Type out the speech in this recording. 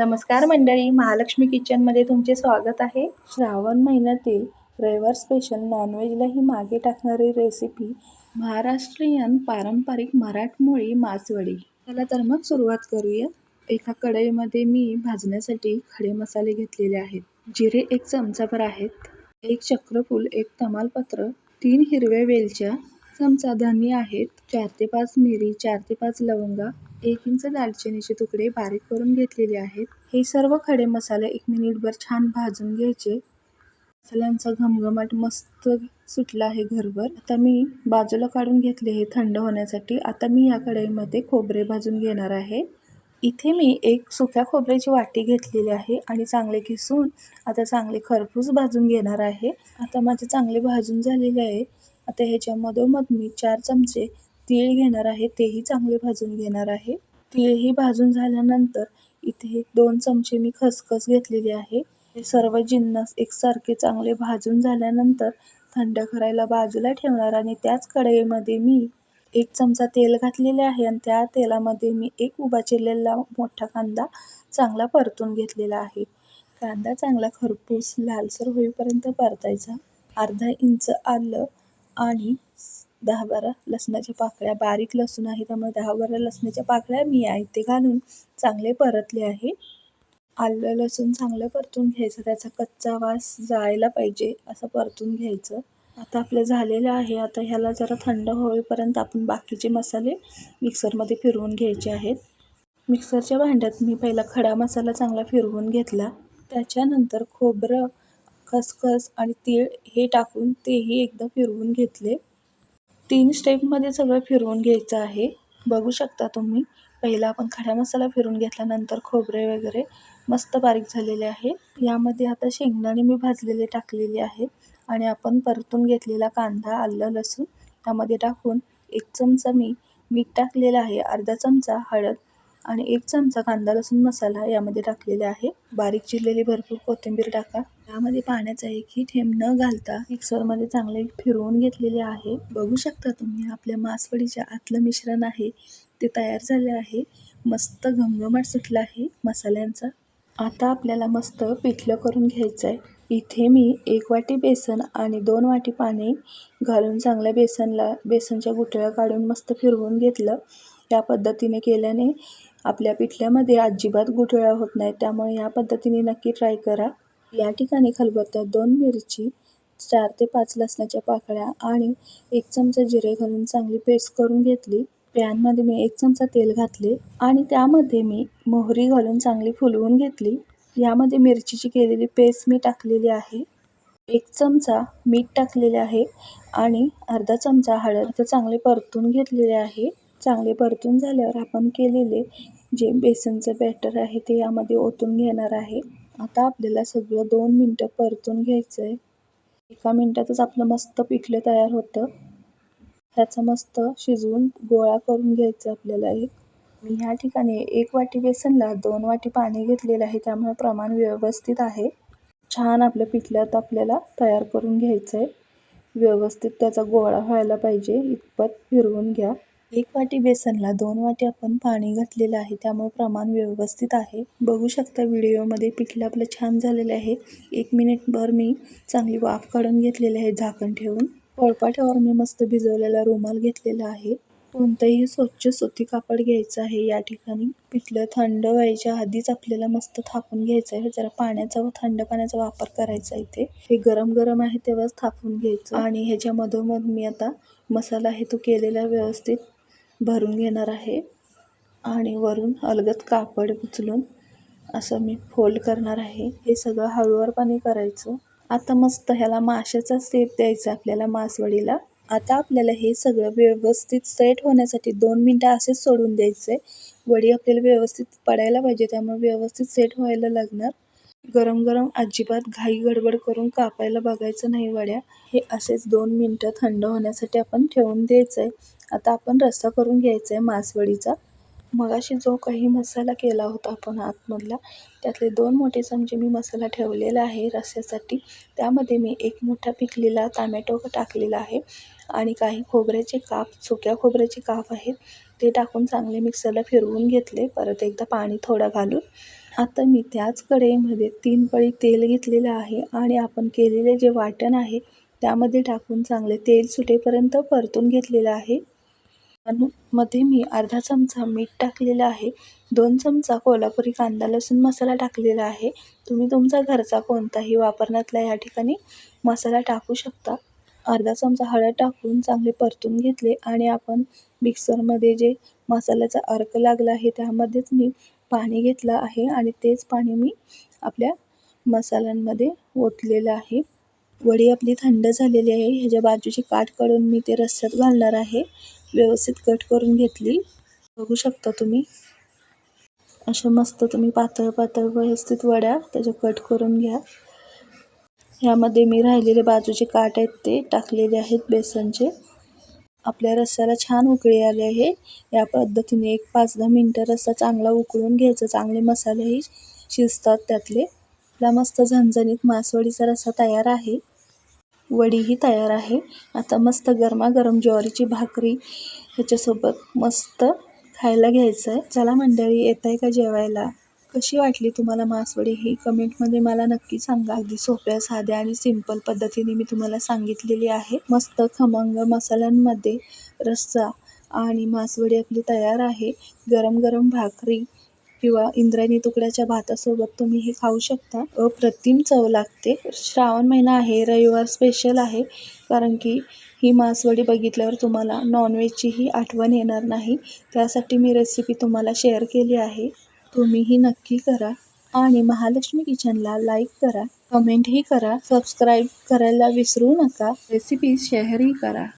नमस्कार मंडळी महालक्ष्मी किचनमध्ये तुमचे स्वागत आहे. श्रावण महिन्यातील रविवार स्पेशल नॉनव्हेजलाही मागे टाकणारी रेसिपी महाराष्ट्रीयन पारंपरिक मराठमोळी मासवडी. चला तर मग सुरुवात करूया. एका कढईमध्ये मी भाजण्यासाठी खडे मसाले घेतलेले आहेत. जिरे एक चमचाभर आहेत. एक चक्रफूल एक तमालपत्र तीन हिरव्या वेलच्या चमचा धनी आहेत चार ते पाच मिरी चार ते पाच लवंगा एक इंच दालचिनीचे तुकडे बारीक करून घेतलेले आहेत. हे सर्व खडे मसाले एक मिनिटभर छान भाजून घ्यायचे. मसाल्यांचा घमघमाट मस्त सुटला आहे घरभर. आता मी बाजूला काढून घेतले हे थंड होण्यासाठी. आता मी या कढईमध्ये खोबरे भाजून घेणार आहे. इथे मी एक सुक्या खोबऱ्याची वाटी घेतलेली आहे आणि चांगले किसून आता चांगले खरपूस भाजून घेणार आहे. आता माझे चांगले भाजून झालेले आहे. आता ह्याच्या मधोमध मी चार चमचे तीळ घेणार आहे तेही चांगले भाजून घेणार आहे. तीळही भाजून झाल्यानंतर इथे दोन चमचे मी खसखस घेतलेली आहे. हे सर्व जिन्नस एकसारखे चांगले भाजून झाल्यानंतर थंड करायला बाजूला ठेवणार आणि त्याच कढईमध्ये मी एक चमचा तेल घातलेले आहे आणि त्या तेलामध्ये मी एक उभा चिरलेला मोठा कांदा चांगला परतून घेतलेला आहे. कांदा चांगला खरपूस लालसर होईपर्यंत परतायचा. अर्धा इंच आलं आणि दहा बारा लसणाच्या पाकळ्या बारीक लसूण आहे त्यामुळे दहा बारा लसणाच्या पाकळ्या मी आहेत ते घालून चांगले परतले आहे. आलं लसूण चांगलं परतून घ्यायचं त्याचा कच्चा वास जायला पाहिजे असं परतून घ्यायचं. आता आपलं झालेलं आहे आता ह्याला जरा थंड होईपर्यंत आपण बाकीचे मसाले मिक्सरमध्ये फिरवून घ्यायचे आहेत. मिक्सरच्या भांड्यात मी पहिला खडा मसाला चांगला फिरवून घेतला. त्याच्यानंतर खोबरं खसखस आणि तीळ हे टाकून तेही एकदा फिरवून घेतले. तीन स्टेपमध्ये सगळं फिरवून घ्यायचं आहे. बघू शकता तुम्ही पहिला आपण खडा मसाला फिरून घेतल्यानंतर खोबरे वगैरे मस्त बारीक झालेले आहे. यामध्ये आता शेंगदाणे मी भाजलेले टाकलेले आहेत आणि आपण परतून घेतलेला कांदा आलं लसूण यामध्ये टाकून एक चमचा मी मीठ टाकलेलं आहे अर्धा चमचा हळद आणि एक चमचा कांदा लसूण मसाला यामध्ये टाकलेला आहे. बारीक चिरलेली भरपूर कोथिंबीर टाका. यामध्ये पाण्याचा एकही थेंब न घालता मिक्सरमध्ये चांगले फिरवून घेतलेले आहे. बघू शकता तुम्ही आपल्या मासवडीच्या आतलं मिश्रण आहे. ते तयार झाले आहे. मस्त घमघमाट सुटला आहे मसाल्यांचा. आता आपल्याला मस्त पिठलं करून घ्यायचं आहे इथे मी एक वाटी बेसन आणि दोन वाटी पाणी घालून चांगल्या बेसनला बेसनच्या गुठळ्या काढून मस्त फिरवून घेतलं. या पद्धतीने केल्याने आपल्या पिठल्यामध्ये अजिबात गुठळ्या होत नाहीत. त्यामुळे या पद्धतीने नक्की ट्राय करा. या ठिकाणी खलबत्त्यात दोन मिरची चार ते पाच लसणाच्या पाकळ्या आणि एक चमचा जिरे घालून चांगली पेस्ट करून घेतली. पॅनमध्ये मी एक चमचा तेल घातले आणि त्यामध्ये मी मोहरी घालून चांगली फुलवून घेतली. यामध्ये मिरचीची केलेली पेस्ट मी टाकलेली आहे. एक चमचा मीठ टाकलेले आहे आणि अर्धा चमचा हळद आता चांगले परतून घेतलेले आहे. चांगले परतून झाल्यावर आपण केलेले जे बेसनचं बॅटर आहे ते यामध्ये ओतून घेणार आहे. आता आपल्याला सगळं दोन मिनटं परतून घ्यायचं आहे एका मिनटातच आपलं मस्त पिठलं तयार होतं. ह्याचं मस्त शिजवून गोळा करून घ्यायचं आपल्याला एक. मी ह्या ठिकाणी एक वाटी बेसनला दोन वाटी पाणी घेतलेलं आहे त्यामुळे प्रमाण व्यवस्थित आहे. छान आपलं पिठल्यात आपल्याला तयार करून घ्यायचं आहे व्यवस्थित त्याचा गोळा व्हायला पाहिजे इतपत फिरवून घ्या. एक वाटी बेसनला दोन वाटी आपण पाणी घातलेलं आहे. त्यामुळे प्रमाण व्यवस्थित आहे. बघू शकता व्हिडिओमध्ये पिठलं आपलं छान झालेलं आहे. एक मिनिटभर मी चांगली वाफ काढून घेतलेली आहे झाकण ठेवून. पोळपाट्यावर मी मस्त भिजवलेला रुमाल घेतलेला आहे. कोणतंही स्वच्छ सुती कापड घ्यायचं आहे या ठिकाणी. पिठलं थंड व्हायच्या आधीच आपल्याला मस्त थापून घ्यायचं आहे. जरा पाण्याचा व थंड पाण्याचा वापर करायचा इथे. हे गरम गरम आहे तेव्हाच थापून घ्यायचं. आणि ह्याच्या मधोमध मी आता मसाला आहे तो केलेला व्यवस्थित भरून घेणार आहे आणि वरून अलगद कापड उचलून असं मी फोल्ड करणार आहे. हे सगळं हळूवारपणे करायचं. आता मस्त ह्याला माशाचा सेप द्यायचा आपल्याला मासवडीला. आता आपल्याला हे सगळं व्यवस्थित सेट होण्यासाठी दोन मिनटं असेच सोडून द्यायचं. आहे वडी आपल्याला व्यवस्थित पडायला पाहिजे त्यामुळे व्यवस्थित सेट व्हायला लागणार. गरम गरम अजिबात घाई गडबड करून कापायला बघायचं नाही वड्या. हे असेच दोन मिनटं थंड होण्यासाठी आपण ठेवून द्यायचं आहे आता आपण रस्सा करून घ्यायचा आहे मासवडीचा. मगाशी जो काही मसाला केला होता आपण आतमधला त्यातले दोन मोठे चमचे मी मसाला ठेवलेला आहे रस्स्यासाठी. त्यामध्ये मी एक मोठा पिकलेला टमॅटो टाकलेला आहे आणि काही खोबऱ्याचे काप सुक्या खोबऱ्याचे काप आहेत. ते टाकून चांगले मिक्सरला फिरवून घेतले. परत एकदा पाणी थोडं घालून. आता मी त्याच कढईमध्ये तीन पळी तेल घेतलेलं आहे आणि आपण केलेले जे वाटण आहे त्यामध्ये टाकून चांगले तेल सुटेपर्यंत परतून घेतलेलं आहे. मध्ये मी अर्धा चमचा मीठ टाकलेलं आहे. दोन चमचा कोल्हापुरी कांदा लसूण मसाला टाकलेला आहे. तुम्ही तुमचा घरचा कोणताही वापरण्यातला या ठिकाणी मसाला टाकू शकता. अर्धा चमचा हळद टाकून चांगले परतून घेतले आणि आपण मिक्सरमध्ये जे मसाल्याचा अर्क लागला आहे त्यामध्येच मी पाणी घेतलं आहे आणि तेच पाणी मी आपल्या मसाल्यांमध्ये ओतलेलं आहे. वडी आपली थंड झालेली आहे. ह्याच्या बाजूची काठ काढून मी ते रस्स्यात घालणार आहे. व्यवस्थित कट करून घेतली. बघू शकता तुम्ही. अशा मस्त तुम्ही पातळ पातळ व्यवस्थित वड्या त्याच्या कट करून घ्या. ह्यामध्ये मी राहिलेले बाजूचे काठ आहेत ते टाकलेले आहेत बेसनचे. आपल्या रस्स्याला छान उकळी आली आहे. या पद्धतीने एक पाच दहा मिनटं रस्सा चांगला उकळून घ्यायचा. चांगले मसालेही शिजतात त्यातले. आपला मस्त झणझणीत मासवडीचा रस्सा तयार आहे. वडीही तयार आहे. आता मस्त गरमागरम ज्वारीची भाकरी ह्याच्यासोबत मस्त खायला घ्यायचं आहे चला मंडळी येत आहे का जेवायला? कशी वाटली तुम्हाला मासवडी? ही कमेंटमध्ये मला नक्की सांगा. अगदी सोप्या साध्या आणि सिंपल पद्धतीने मी तुम्हाला सांगितलेली आहे. मस्त खमंग मसाल्यांमध्ये रस्सा आणि मासवडी आपली तयार आहे. गरम गरम भाकरी किंवा इंद्रायणी तुकड्याच्या भातासोबत तुम्ही हे खाऊ शकता. अप्रतिम चव लागते. श्रावण महिना आहे. रविवार स्पेशल आहे. कारण की ही मासवडी बघितल्यावर तुम्हाला नॉनव्हेजचीही आठवण येणार नाही. त्यासाठी मी रेसिपी तुम्हाला शेअर केली आहे. तुम्हीही नक्की करा आणि महालक्ष्मी किचनला लाईक करा कमेंटही करा सबस्क्राईब करायला विसरू नका. रेसिपी शेअरही करा.